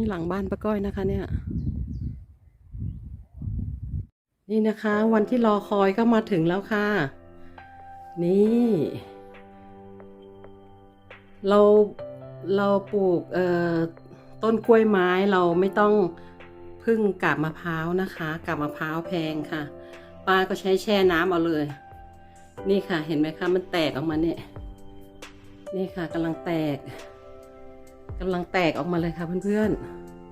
นี่หลังบ้านป้าก้อยนะคะเนี่ย นี่นะคะ วันที่รอคอยก็มาถึงแล้วค่ะ นี่ เราเราปลูกเอ่อต้นกล้วยไม้เราไม่ต้องพึ่งกาบมะพร้าวนะคะกาบมะพร้าวแพงค่ะ ป้าก็ใช้แช่น้ำเอาเลย นี่ค่ะ เห็นไหมคะมันแตกออกมาเนี่ย นี่ค่ะกำลังแตก กำลังแตกออกมาเลยค่ะเพื่อน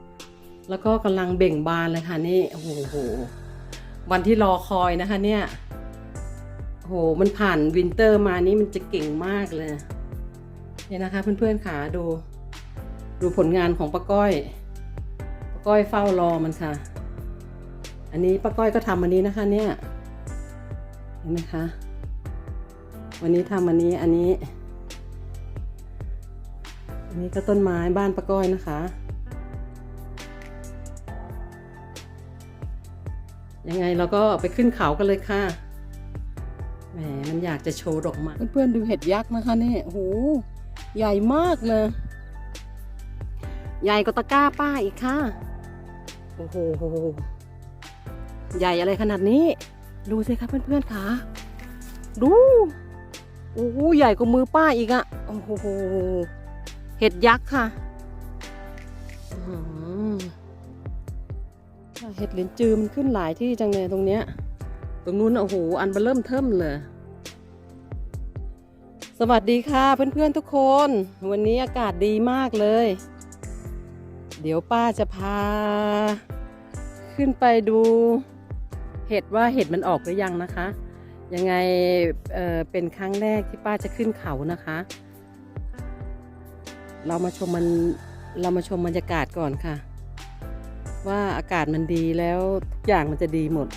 ๆ แล้วก็กำลังเบ่งบานเลยค่ะนี่โอ้โหวันที่รอคอยนะคะเนี่ยโอ้โหมันผ่านวินเตอร์มานี่มันจะเก่งมากเลยเนี่ยนะคะ เพื่อนๆขาดู ดูผลงานของป้าก้อยป้าก้อยเฝ้ารอมันค่ะ อันนี้ป้าก้อยก็ทำอันนี้นะคะเนี่ยเห็นไหมคะวันนี้ทำอันนี้อันนี้ นี้ก็ต้นไม้บ้านป้าก้อยนะคะ ยังไงเราก็ไปขึ้นเขากันเลยค่ะ แหมมันอยากจะโชว์ดอกไม้เพื่อนๆดูเห็ดยักษ์นะคะนี่โหใหญ่มากเลย ใหญ่กว่าตะกร้าป้าอีกค่ะ โอ้โห ใหญ่อะไรขนาดนี้ ดูสิคะเพื่อนๆค่ะ ดู โอ้โห ใหญ่กว่ามือป้าอีกอะโอ้โห เห็ดยักษ์ค่ะอื้อหือเห็ดลินจือมันขึ้นหลายที่จังเลยตรงเนี้ย ตรงนู้นโอ้โหอันเบเริ่มเทิมเลย สวัสดีค่ะเพื่อนๆทุกคน วันนี้อากาศดีมากเลย เดี๋ยวป้าจะพา ขึ้นไปดู เห็ดว่าเห็ดมันออกหรือยังนะคะ ยังไงเเป็นครั้งแรกที่ป้าจะขึ้นเขานะคะ เรามาชมมันเรามาชมบรรยากาศก่อนค่ะ ว่าอากาศมันดีแล้วทุกอย่างมันจะดีหมด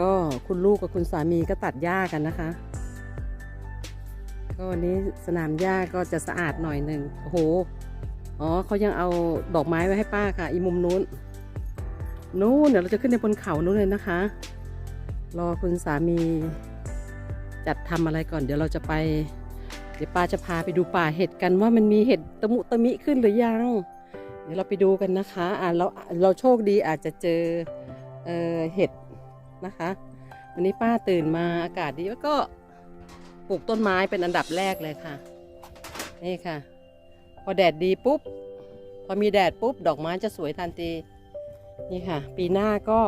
ก็คุณลูกกับคุณสามีก็ตัดหญ้ากันนะคะ ก็วันนี้สนามหญ้าก็จะสะอาดหน่อยหนึ่งโอ้โหอ๋อเขายังเอาดอกไม้ไว้ให้ป้าค่ะ อีมุมนู้นนู้นเดี๋ยวเราจะขึ้นในบนเขานู้นเลยนะคะ รอคุณสามีจัดทำอะไรก่อน เดี๋ยวเราจะไป ดี๋ยวป้าจะพาไปดูป่าเห็ดกันว่ามันมีเห็ดตะมุตะมิขึ้นหรือยัง เดี๋ยวเราไปดูกันนะคะอ่าเราเราโชคดีอาจจะเจอเออเห็ดนะคะ วันนี้ป้าตื่นมาอากาศดีแล้วก็ปลูกต้นไม้เป็นอันดับแรกเลยค่ะ นี่ค่ะ พอแดดดีปุ๊บ พอมีแดดปุ๊บ ดอกไม้จะสวยทันทีนี่ค่ะ ปีหน้าก็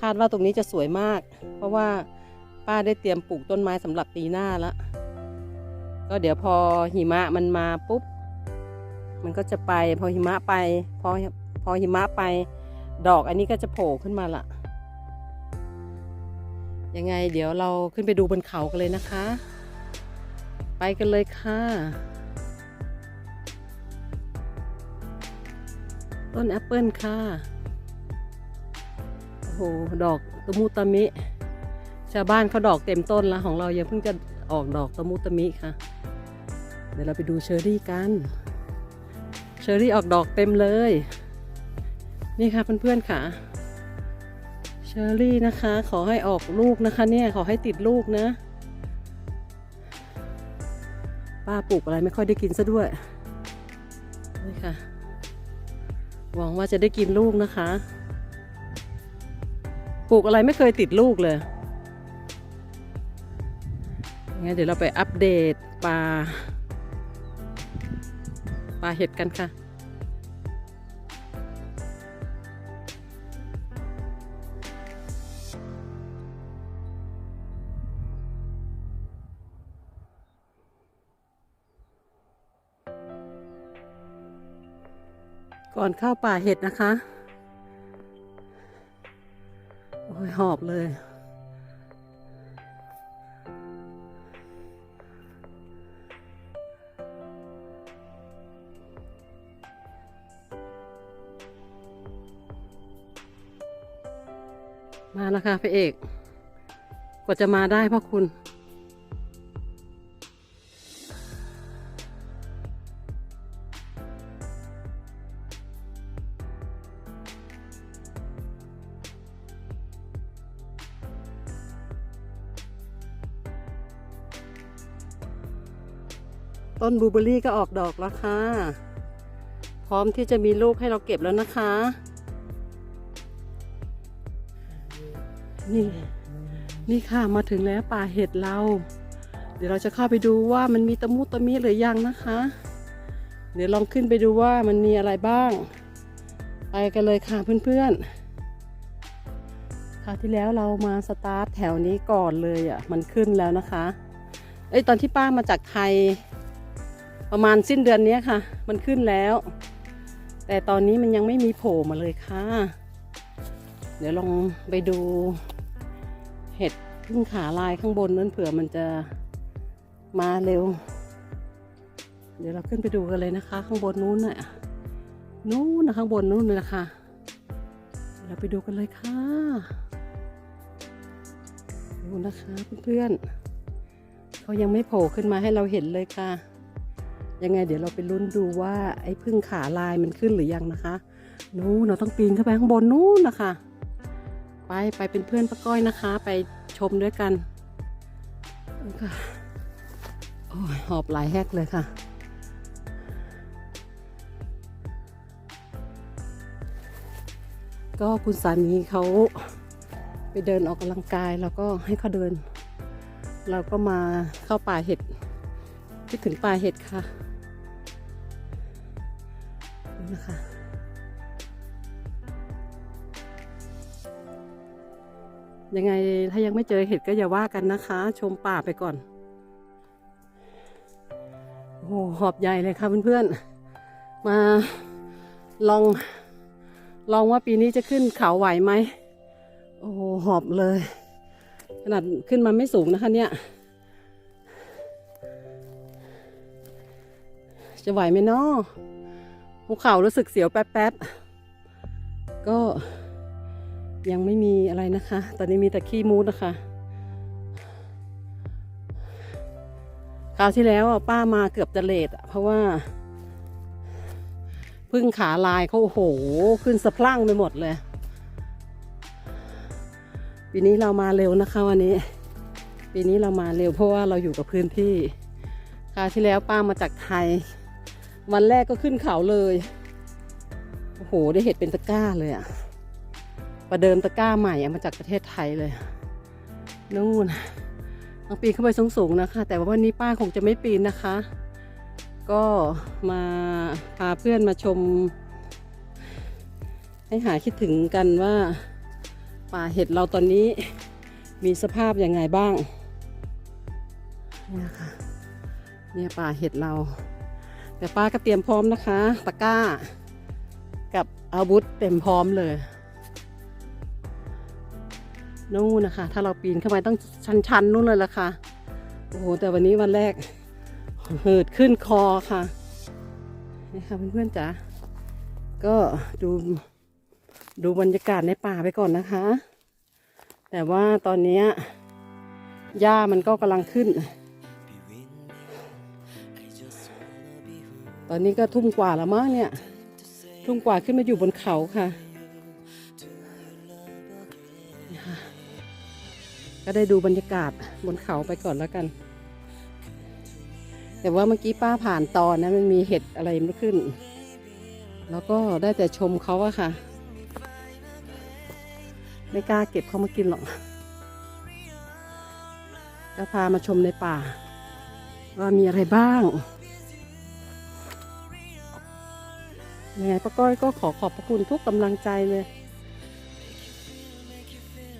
คาดว่าตรงนี้จะสวยมาก เพราะว่าป้าได้เตรียมปลูกต้นไม้สำหรับปีหน้าแล้ว ก็เดี๋ยวพอหิมะมันมาปุ๊บ มันก็จะไป พอหิมะไป พอพอหิมะไป ดอกอันนี้ก็จะโผล่ขึ้นมาละยังไง เดี๋ยวเราขึ้นไปดูบนเขากันเลยนะคะ ไปกันเลยค่ะ ต้นแอปเปิลค่ะ โอ้โห ดอกตะมุตะมิ ชาวบ้านเขาดอกเต็มต้นแล้วของเรายังเพิ่งจะออกดอกตะมุตะมิค่ะ ดี๋ยวเราไปดูเชอรี่กัน เชอรี่ออกดอกเต็มเลย นี่ค่ะเพื่อนๆค่ะ เชอรี่นะคะ ขอให้ออกลูกนะคะ เนี่ยขอให้ติดลูกนะ ป้าปลูกอะไรไม่ค่อยได้กินซะด้วย นี่ค่ะ หวังว่าจะได้กินลูกนะคะ ปลูกอะไรไม่เคยติดลูกเลยงั้นเดี๋ยวเราไปอัปเดตปลา ปลาเห็ดกันค่ะ ก่อนเข้าป่าเห็ดนะคะ โอ้ยหอบเลย มาแล้วค่ะพระเอก กว่าจะมาได้พ่อคุณ ต้นบูเบอรี่ก็ออกดอกแล้วค่ะ พร้อมที่จะมีลูกให้เราเก็บแล้วนะคะ นี่ นี่ค่ะมาถึงแล้วป่าเห็ดเรา เดี๋ยวเราจะเข้าไปดูว่ามันมีตะมุตะมิหรือยังนะคะ เดี๋ยวลองขึ้นไปดูว่ามันมีอะไรบ้าง ไปกันเลยค่ะเพื่อนๆคราวที่แล้วเรามาสตาร์ทแถวนี้ก่อนเลยอะ มันขึ้นแล้วนะคะเอ้ตอนที่ป้ามาจากไทย ประมาณสิ้นเดือนนี้ค่ะ มันขึ้นแล้ว แต่ตอนนี้มันยังไม่มีโผล่มาเลยค่ะ เดี๋ยวลองไปดู เห็ดพึ่งขาลายข้างบนนั้นเผื่อมันจะมาเร็ว เดี๋ยวเราขึ้นไปดูกันเลยนะคะ ข้างบนนู้นน่ะนู้นนะข้างบนนู้นเลยนะคะเดี๋ยวเราไปดูกันเลยค่ะดูนะคะเพื่อนๆเขายังไม่โผล่ขึ้นมาให้เราเห็นเลยค่ะ ยังไงเดี๋ยวเราไปลุ้นดูว่าไอ้พึ่งขาลายมันขึ้นหรือยังนะคะ นู้นเราต้องปีนขึ้นไปข้างบนนู้นนะคะ ไปไปเป็นเพื่อนป้าก้อยนะคะ ไปชมด้วยกันอาค่ะโอ้ยหอบหลายแฮกเลยค่ะ ก็คุณสามีเขาไปเดินออกกำลังกายแล้วก็ให้เขาเดิน เราก็มาเข้าป่าเห็ดคิดถึงป่าเห็ดค่ะนี่นะคะ ยังไงถ้ายังไม่เจอเห็ดก็อย่าว่ากันนะคะ ชมป่าไปก่อน โอ้โหหอบใหญ่เลยค่ะเพื่อนๆ มาลอง ลองว่าปีนี้จะขึ้นเขาไหวไหม โอ้โหหอบเลย ขนาดขึ้นมาไม่สูงนะคะเนี่ย จะไหวไหมนาะภูเขารู้สึกเสียวแป๊บๆ ก็ ยังไม่มีอะไรนะคะ ตอนนี้มีแต่ขี้มูดนะคะคราวที่แล้วป้ามาเกือบจะเลทเพราะว่าพึ่งขาลายเขาโอ้โห ขึ้นสะพรั่งไปหมดเลยปีนี้เรามาเร็วนะคะวันนี้ ปีนี้เรามาเร็วเพราะว่าเราอยู่กับพื้นที่คราวที่แล้วป้ามาจากไทย วันแรกก็ขึ้นเขาเลย โอ้โห ได้เห็ดเป็นตะกร้าเลยอะ ประเดิมตะกร้าใหม่อะมาจากประเทศไทยเลยนู่นต้องปีนขึ้นไปสูงๆนะคะ แต่ว่าวันนี้ป้าคงจะไม่ปีนนะคะ ก็มาพาเพื่อนมาชม ให้หาคิดถึงกันว่าป่าเห็ดเราตอนนี้มีสภาพยังไงบ้างเนี่ยค่ะเนี่ยป่าเห็ดเราแต่ป้าก็เตรียมพร้อมนะคะ ตะกร้า กับอาวุธเต็มพร้อมเลย นู่นนะคะ ถ้าเราปีนเข้าไปต้องชันๆนู่นเลยละค่ะ โอ้โห แต่วันนี้วันแรกเหิดขึ้นคอค่ะ นี่ค่ะเพื่อนๆจ๋า ก็ดูดูบรรยากาศในป่าไปก่อนนะคะ แต่ว่าตอนนี้หญ้ามันก็กำลังขึ้น ตอนนี้ก็ทุ่มกว่าแล้วมั้งเนี่ย ทุ่มกว่าขึ้นมาอยู่บนเขาค่ะ ก็ได้ดูบรรยากาศบนเขาไปก่อนแล้วกัน แต่ว่าเมื่อกี้ป้าผ่านตอนนะมันมีเห็ดอะไรไม่ขึ้น แล้วก็ได้แต่ชมเขาอะค่ะ ไม่กล้าเก็บเขามากินหรอกก็พามาชมในป่า ว่ามีอะไรบ้างยังไงป้าก้อยก็ขอขอบพระคุณทุกกำลังใจเลย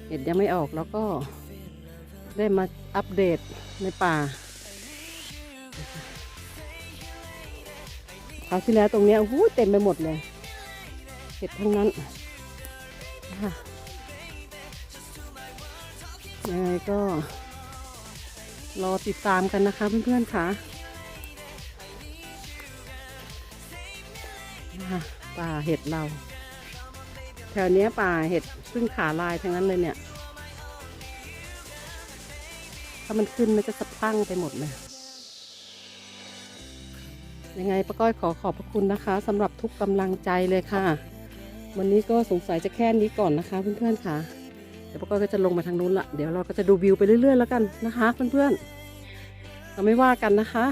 เห็ดยังไม่ออกแล้วก็ ได้มาอัปเดตในป่าคราวที่แล้วตรงนี้ยโอ้โหเต็มไปหมดเลยเห็ดทั้งนั้นค่ะยังไงก็ รอติดตามกันนะคะเพื่อนๆค่ะป่าเห็ดเรา แถวนี้ป่าเห็ดพึ่งขาลายทั้งนั้นเลยเนี่ย ถ้ามันขึ้นมันจะสะพังไปหมดเลยยังไงป้าก้อยขอขอบพระคุณนะคะสำหรับทุกกำลังใจเลยค่ะ วันนี้ก็สงสัยจะแค่นี้ก่อนนะคะ เพื่อนๆค่ะ เดี๋ยวป้าก้อยก็จะลงมาทางนู้นละเดี๋ยวเราก็จะดูวิวไปเรื่อยๆแล้วกันนะคะเพื่อนๆเราไม่ว่ากันนะคะ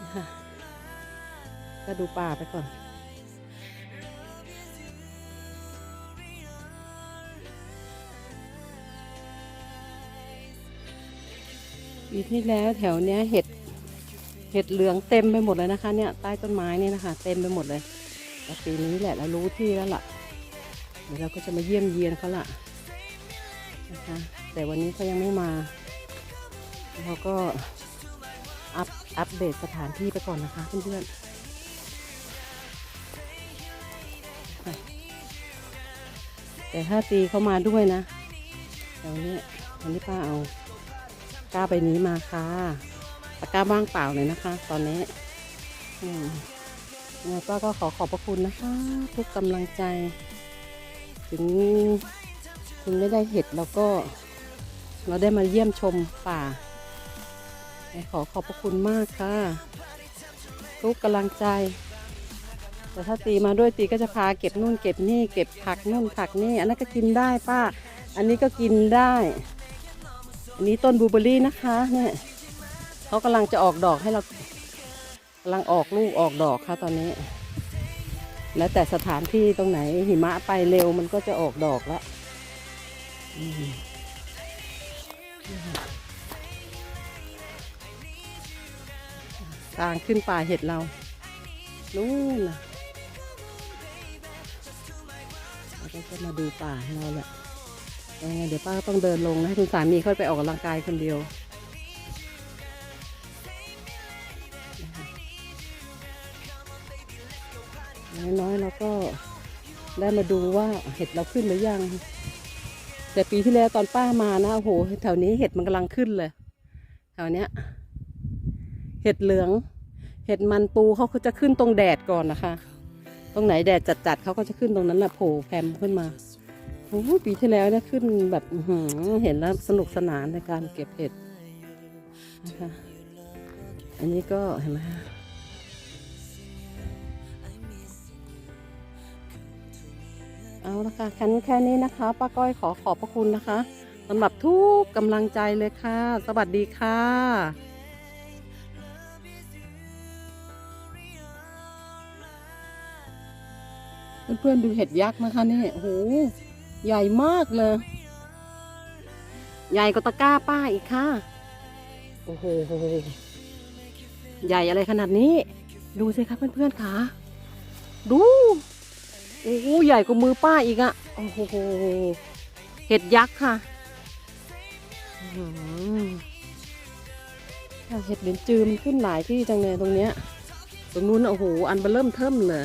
นะคะก็ดูป่าไปก่อน ปีที่แล้วแถวเนี้ยเห็ดเห็ดเหลืองเต็มไปหมดเลยนะคะ เนี่ยใต้ต้นไม้นี่นะคะ เต็มไปหมดเลยแต่ปีนี้แหละเรารู้ที่แล้วล่ะเดี๋ยวเราก็จะมาเยี่ยมเยียนเขาล่ะนะคะแต่วันนี้เขายังไม่มาเราก็อัปอัปเดตสถานที่ไปก่อนนะคะเพื่อนๆแต่ถ้าตีเขามาด้วยนะเดี๋ยวนี้วันนี้ป้าเอา กล้าใบนี้มาค่ะตะกร้าว่างเปล่าเลยนะคะ ตอนนี้ป้าก็ขอขอบพระคุณนะคะ ทุกกำลังใจ ถึงถึงไม่ได้เห็ดเราก็ เราได้มาเยี่ยมชมป่า ขอขอบพระคุณมากค่ะ ทุกกำลังใจ แต่ถ้าตีมาด้วยตีก็จะพาเก็บนู่นเก็บนี่ เก็บผักนู่นผักนี่ อันนั้นก็กินได้ป้า อันนี้ก็กินได้ นี้ต้นบูเบอรี่นะคะเนี่ยเขากำลังจะออกดอกให้เรากำลังออกลูกออกดอกค่ะตอนนี้ แล้วแต่สถานที่ตรงไหนหิมะไปเร็วมันก็จะออกดอกแล้วอืมทางขึ้นป่าเห็ดเรานู่นนะเราก็จะมาดูป่าเราแหละ ยังไงเดี๋ยวป้าก็ต้องเดินลงให้คุณสามีค่อยไปออกกำลังกายคนเดียว น้อยๆเราก็ได้มาดูว่าเห็ดเราขึ้นหรือยัง แต่ปีที่แล้วตอนป้ามานะโอ้โหแถวนี้เห็ดมันกำลังขึ้นเลย แถวเนี้ย เห็ดเหลือง เห็ดมันปูเขาก็จะขึ้นตรงแดดก่อนนะคะ ตรงไหนแดดจัดๆเขาก็จะขึ้นตรงนั้นแหละโผล่แพมขึ้นมา โอ้ปีที่แล้วเนี่ยขึ้นแบบเห็นแล้วสนุกสนานในการเก็บเห็ดนะคะอันนี้ก็เห็นไหมเอาละค่ะคันแค่นี้นะคะป้าก้อยขอขอบพระคุณนะคะสำหรับทุกกำลังใจเลยค่ะ สวัสดีค่ะเพื่อนๆดูเห็ดยักษ์นะคะนี่โอ้โห ใหญ่มากเลย ใหญ่กว่าตะกร้าป้าอีกค่ะ โอ้โห ใหญ่อะไรขนาดนี้ ดูสิครับเพื่อนๆค่ะดู โอ้โห ใหญ่กว่ามือป้าอีกอะโอ้โห เห็ดยักษ์ค่ะอื้อหือเห็ดเหรียญจือมันขึ้นหลายที่จังเลยตรงเนี้ย ตรงนู้นน่ะโอ้โห อันเบอร์เริ่มเทิมเลย